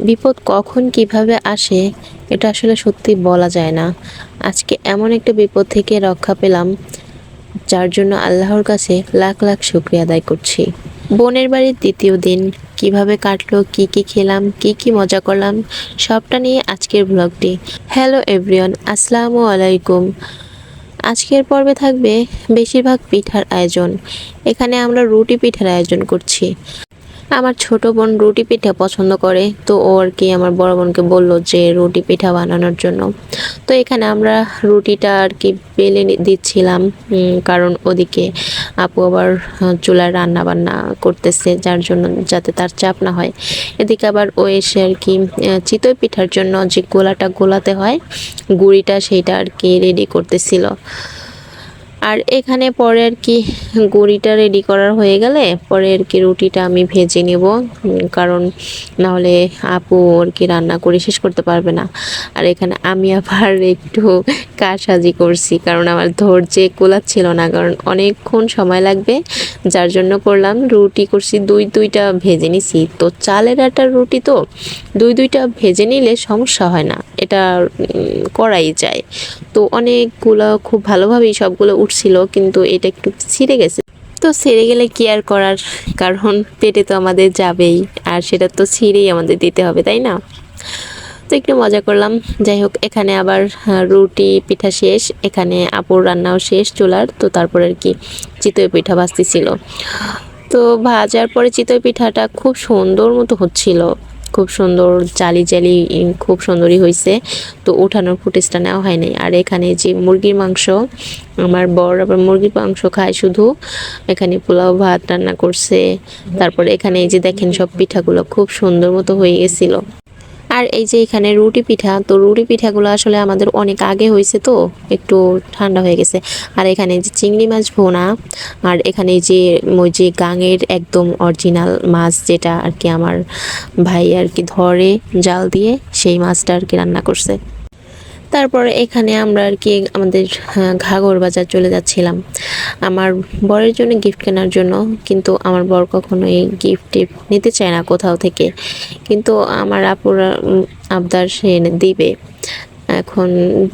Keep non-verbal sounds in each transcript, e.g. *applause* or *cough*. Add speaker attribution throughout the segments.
Speaker 1: বিপদ কখন কীভাবে আসে, এটা আসলে সত্যি বলা যায় না। আজকে এমন একটা বিপদ থেকে রক্ষা পেলাম, যার জন্য আল্লাহর কাছে লাখ লাখ শুক্রিয়া আদায় করছি। বোনের বাড়ির দ্বিতীয় দিন, কীভাবে কাটলো, কি কি খেলাম, কি কি মজা করলাম, সবটা নিয়ে আজকের ব্লগটি। হ্যালো এভরিওয়ান, আসসালামু আলাইকুম। আজকের পর্বে থাকবে বেশিরভাগ পিঠার আয়োজন। এখানে আমরা রুটি পিঠার আয়োজন করছি। আমার ছোট বোন রুটি পিঠা পছন্দ করে, তো ও আর কি আমার বড় বোনকে বলল যে রুটি পিঠা বানানোর জন্য। তো এখানে আমরা রুটিটা আর কি বেলে দিচ্ছিলাম কারণ ওদিকে আপু আবার চুলায় রান্না বান্না করতেছে, যার জন্য যাতে তার চাপ না হয়। এদিকে আবার ও এসে আর কি চিতই পিঠার জন্য যে গোলাটা গোলাতে হয়, গুড়িটা সেইটা আর কি রেডি করতেছিল। আর এখানে পরে আর কি গুঁড়িটা রেডি করার হয়ে গেলে পরে আর কি রুটিটা আমি ভেজে নেব কারণ নাহলে আপু আর কি রান্না করে শেষ করতে পারবে না। আর এখানে আমি আবার একটু কারসাজি করছি, কারণ আমার ধৈর্যে কোলাচ্ছিল না, কারণ অনেকক্ষণ সময় লাগবে। যার জন্য করলাম, রুটি করছি, দুই দুইটা ভেজে নিছি। তো চালের আটার রুটি তো, দুই দুইটা ভেজে নিলে সমস্যা হয় না, এটা করাই যায়। তো অনেকগুলো খুব ভালোভাবেই সবগুলো উঠছিল, কিন্তু এটা একটু ছিঁড়ে গেছে। তো ছেড়ে গেলে কি আর করার? কারণ পেটে তো আমাদের যাবেই, আর সেটা তো ছিঁড়েই আমাদের দিতে হবে, তাই না? তো একটু মজা করলাম। যাই হোক, এখানে আবার রুটি, পিঠা শেষ। এখানে আপুর রান্নাও শেষ চুলার। তো তারপর আর কি চিতই পিঠা ভাজতেছিল। তো ভাজার পরে চিতই পিঠাটা খুব সুন্দর মতো হচ্ছিল। খুব সুন্দর জালি জালি খুব সুন্দরই হয়েছে তো ওঠানোর ফুটেজটা নেওয়া হয়নি আর এখানে যে মুরগির মাংস, আমার বর আবার মুরগির মাংস খায় শুধু। এখানে পোলাও ভাত রান্না করছে। তারপরে এখানে এই যে দেখেন সব পিঠাগুলো খুব সুন্দর মতো হয়ে গেছিল। আর এই যে এখানে রুটি পিঠা, তো রুটি পিঠাগুলো আসলে আমাদের অনেক আগে হয়েছে তো, একটু ঠান্ডা হয়ে গেছে। আর এখানে যে চিংড়ি মাছ ভোনা, আর এখানে যে ওই যে গাঙের একদম অরিজিনাল মাছ যেটা আর কি আমার ভাই আর কি ধরে জাল দিয়ে সেই মাছটা আর কি রান্না করছে। তারপরে এখানে আমরা আর কি আমাদের আহ, ঘাগর বাজার চলে যাচ্ছিলাম। আমার বরের জন্য গিফট কেনার জন্য কিন্তু আমার বর কখনো এই গিফট টিফট নিতে চায় না কোথাও থেকে। কিন্তু আমার আপুরা আবদার সে দিবে। এখন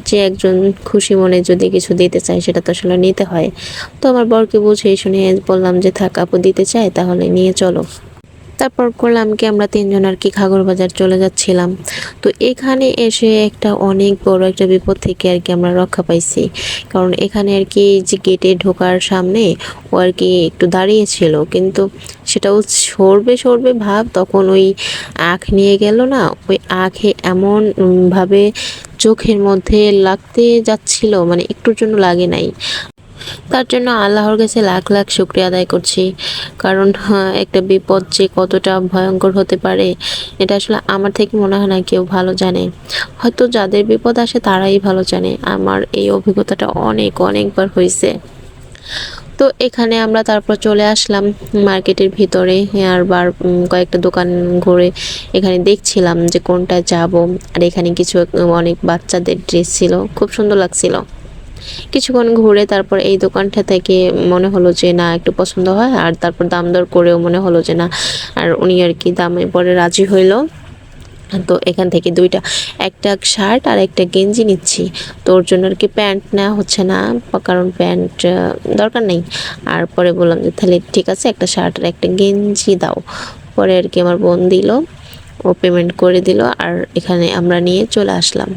Speaker 1: যে একজন খুশি মনে যদি কিছু দিতে চায় সেটা তো আসলে নিতে হয়। তো আমার বরকে বুঝিয়ে শুনে বললাম যে থাক আপু দিতে চায় তাহলে নিয়ে চলো। তারপর করলাম কি, আমরা তিনজন আর কি খাগর বাজার চলে যাচ্ছিলাম। তো এখানে এসে একটা অনেক বড় একটা বিপদ থেকে আর কি আমরা রক্ষা পাইছি। কারণ এখানে আর কি যে গেটে ঢোকার সামনে ও আর কি একটু দাঁড়িয়েছিল। কিন্তু সেটাও সরবে সরবে ভাব তখন ওই আখ নিয়ে গেল না, ওই আখে এমন ভাবে চোখের মধ্যে লাগতে যাচ্ছিল মানে একটুর জন্য লাগে নাই। তার জন্য আল্লাহর কাছে লাখ লাখ শুক্রিয়া আদায় করছি। কারণ হ্যাঁ, একটা বিপদ যে কতটা ভয়ঙ্কর হতে পারে এটা আসলে আমার থেকে মনে হয় না কেউ ভালো জানে। হয়তো যাদের বিপদ আসে তারাই ভালো জানে। আমার এই অভিজ্ঞতাটা অনেক অনেকবার হয়েছে তো এখানে আমরা তারপর চলে আসলাম মার্কেটের ভিতরে। আর বার কয়েকটা দোকান ঘুরে এখানে দেখছিলাম যে কোনটা যাব। আর এখানে কিছু অনেক বাচ্চাদের ড্রেস ছিল। খুব সুন্দর লাগছিল। কিছুক্ষণ ঘুরে তারপর এই দোকানটা থেকে মনে হলো যে না, একটু পছন্দ হয়। আর তারপর দাম দর করেও মনে হলো যে না, আর উনি আর কি দামে পরে রাজি হইল। তো এখান থেকে দুইটা, একটা শার্ট আর একটা গেঞ্জি নিচ্ছি। তো ওর জন্য আর কি প্যান্ট নেওয়া হচ্ছে না, কারণ প্যান্ট দরকার নেই। আর পরে বললাম যে, তাহলে ঠিক আছে, একটা শার্ট আর একটা গেঞ্জি দাও। পরে আর কি আমার বোন দিল, ও পেমেন্ট করে দিল, আর এখানে আমরা নিয়ে চলে আসলাম।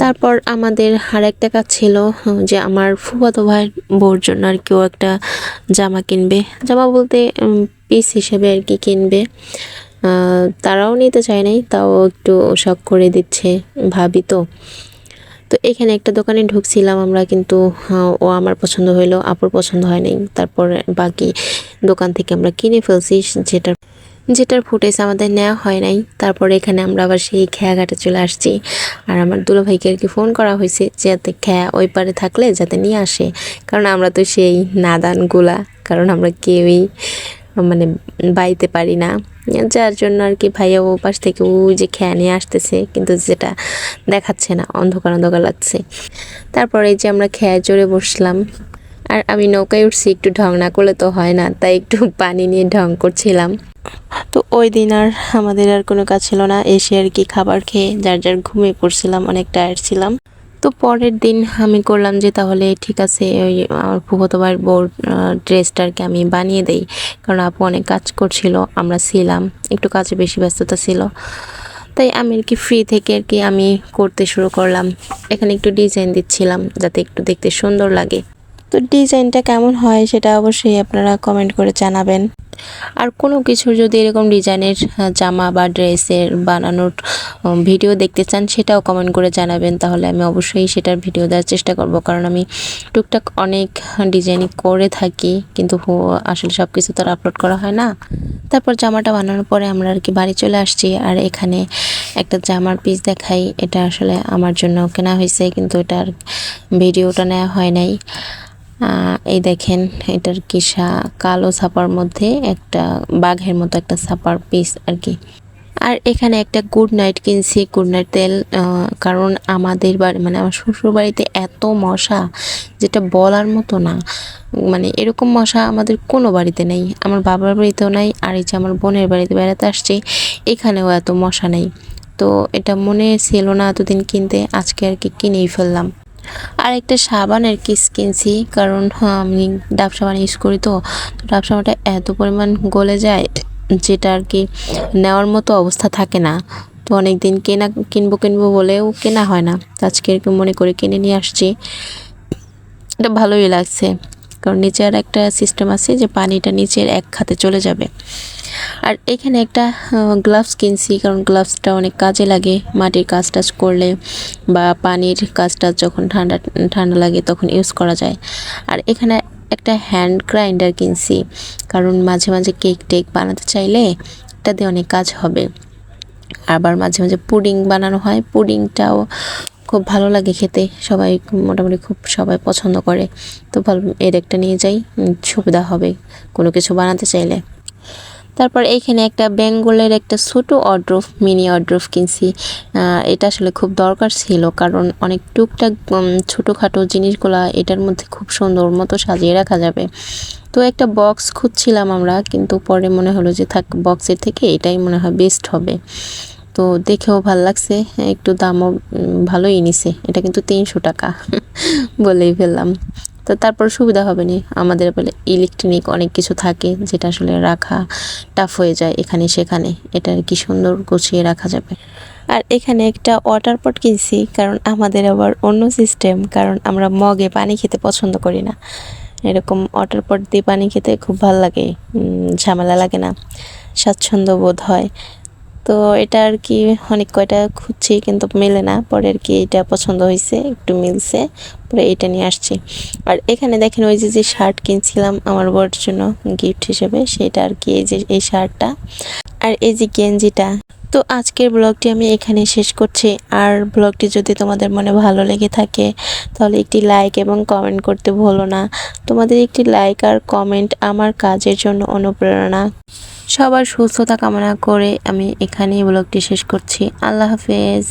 Speaker 1: তারপর আমাদের আর একটা কাজ ছিল যে আমার ফুফাতো ভাইয়ের বউর জন্য আর কেউ একটা জামা কিনবে। জামা বলতে পিস হিসেবে আর কি কিনবে। তারাও নিতে চায় নাই, তাও একটু শখ করে দিচ্ছে ভাবি তো। তো এখানে একটা দোকানে ঢুকছিলাম আমরা কিন্তু ও আমার পছন্দ হইল, আপুর পছন্দ হয় নাই। তারপর বাকি দোকান থেকে আমরা কিনে ফেলছি যেটার যেটার ফুটেজ আমাদের নেওয়া হয় নাই, তারপরে এখানে আমরা আবার সেই খেয়াঘাটে চলে আসছি। আর আমার দুলো ভাইকে আর কি ফোন করা হয়েছে যাতে খেয়া ওই পারে থাকলে যাতে নিয়ে আসে। কারণ আমরা তো সেই নাদানগুলা, কারণ আমরা কেউই মানে বাইতে পারি না। যার জন্য আর কি ভাইয়া ও পাশ থেকে ওই যে খেয়া নিয়ে আসতেছে, কিন্তু যেটা দেখাচ্ছে না, অন্ধকার অন্ধকার লাগছে। তারপরে যে আমরা খেয়া জোরে বসলাম আর আমি নৌকায় উঠছি, একটু ঢং না করলে তো হয় না, তাই একটু *laughs* পানি নিয়ে ঢং করছিলাম। তো ওই দিন আর আমাদের আর কোনো কাজ ছিল না, এসে আর কি খাবার খেয়ে যার যার ঘুমিয়ে পড়ছিলাম, অনেক টায়ার্ড ছিলাম। তো পরের দিন আমি করলাম যে তাহলে ঠিক আছে, ওই আমার ফুফতো ভাইয়ের বউর ড্রেসটা আর কি আমি বানিয়ে দেই, কারণ আপু অনেক কাজ করছিল, আমরা ছিলাম, একটু কাজে বেশি ব্যস্ততা ছিল। তাই আমি আর কি ফ্রি থেকে আর কি আমি করতে শুরু করলাম, এখানে একটু ডিজাইন দিচ্ছিলাম, যাতে একটু দেখতে সুন্দর লাগে। তো ডিজাইনটা কেমন হয় সেটা অবশ্যই আপনারা কমেন্ট করে জানাবেন। আর কোনো কিছুর যদি এরকম ডিজাইনের জামা বা ড্রেসের বানানোর ভিডিও দেখতে চান সেটাও কমেন্ট করে জানাবেন। তাহলে আমি অবশ্যই সেটার ভিডিও দেওয়ার চেষ্টা করব। কারণ আমি টুকটাক অনেক ডিজাইনই করে থাকি, কিন্তু আসলে সব কিছু তো আর আপলোড করা হয় না। তারপর জামাটা বানানোর পরে আমরা আর কি বাড়ি চলে আসছি। আর এখানে একটা জামার পিস দেখাই। এটা আসলে আমার জন্য কেনা হয়েছে, কিন্তু এটার ভিডিওটা নেওয়া হয় নাই। এই দেখেন, এটার কি কালো ছাপার মধ্যে একটা বাঘের মতো একটা ছাপার পিস আর কি। আর এখানে একটা গুড নাইট কিনছি গুড নাইট তেল কারণ আমাদের বাড়ি মানে আমার শ্বশুর বাড়িতে এত মশা, যেটা বলার মতো না। মানে এরকম মশা আমাদের কোনো বাড়িতে নেই, আমার বাবার বাড়িতেও নাই, আর এই যে আমার বোনের বাড়িতে বেড়াতে আসছি, এখানেও এত মশা নেই। তো এটা মনে ছিল না এতদিন কিনতে, আজকে আর কি কিনেই ফেললাম। আর একটা সাবান আর কি কিনছি কারণ হ্যাঁ, আমি ডাব সাবান ইউজ করি তো ডাব সাবানটা এত পরিমাণ গলে যায় যেটা আর কি নেওয়ার মতো অবস্থা থাকে না। তো অনেক দিন কেনা কিনবো কিনবো বলেও কেনা হয় না। আজকে আর কি মনে করে কিনে নিয়ে আসছি। এটা ভালোই লাগছে। কারণ নিচে আর একটা সিস্টেম আছে যে পানিটা নিচের এক খাতে চলে যাবে। আর এখানে একটা গ্লাভস কিনছি, কারণ গ্লাভসটা অনেক কাজে লাগে। মাটির কাজ টাজ করলে বা পানির কাজ টাজ যখন ঠান্ডা ঠান্ডা লাগে তখন ইউজ করা যায়। আর এখানে একটা হ্যান্ড গ্রাইন্ডার কিনছি, কারণ মাঝে মাঝে কেক টেক বানাতে চাইলে এটা দিয়ে অনেক কাজ হবে। আবার মাঝে মাঝে পুডিং বানানো হয়। পুডিংটাও খুব ভালো লাগে খেতে। সবাই মোটামুটি খুব সবাই পছন্দ করে। তো ভালো এর একটা নিয়ে যাই সুবিধা হবে কোনো কিছু বানাতে চাইলে। তারপর এইখানে একটা বেঙ্গলের একটা ছোটো অড্রফ মিনি অড্রফ কিনছি। এটা আসলে খুব দরকার ছিল কারণ অনেক টুকটাক ছোটোখাটো জিনিসগুলা এটার মধ্যে খুব সুন্দর মতো সাজিয়ে রাখা যাবে। তো একটা বক্স খুঁজছিলাম আমরা, কিন্তু পরে মনে হলো যে থাক বক্সের থেকে এটাই মনে হয় বেস্ট হবে। তো দেখেও ভালো লাগছে, একটু দামও ভালোই নিছে। এটা কিন্তু তিনশো টাকা *laughs* বলেই ফেললাম। তো তারপর সুবিধা হবে নি। আমাদের বলে ইলেকট্রনিক অনেক কিছু থাকে, যেটা আসলে রাখা টাফ হয়ে যায় এখানে সেখানে। এটা আর কি সুন্দর গুছিয়ে রাখা যাবে। আর এখানে একটা ওয়াটার পট কিনছি, কারণ আমাদের আবার অন্য সিস্টেম কারণ আমরা মগে পানি খেতে পছন্দ করি না। এরকম ওয়াটার পট দিয়ে পানি খেতে খুব ভালো লাগে ঝামেলা লাগে না। স্বাচ্ছন্দ্য বোধ হয়। তো এটা আর কি অনেক কয়টা খুঁজছি কিন্তু মেলে না। পরে আর কি এটা পছন্দ হয়েছে একটু মিলছে, পরে এটা নিয়ে আসছি। আর এখানে দেখেন ওই যে যে শার্ট কিনছিলাম আমার বউয়ের জন্য গিফট হিসেবে, সেটা আর কি এই যে, এই শার্টটা। আর এই যে গেঞ্জিটা। তো আজকের ব্লগটি আমি এখানে শেষ করছি। আর ব্লগটি যদি তোমাদের মনে ভালো লেগে থাকে, তাহলে একটি লাইক এবং কমেন্ট করতে ভুলো না। তোমাদের একটি লাইক আর কমেন্ট আমার কাজের জন্য অনুপ্রেরণা। সবার সুস্থতা কামনা করে আমি এখানেই ব্লগটি শেষ করছি। আল্লাহ হাফেজ।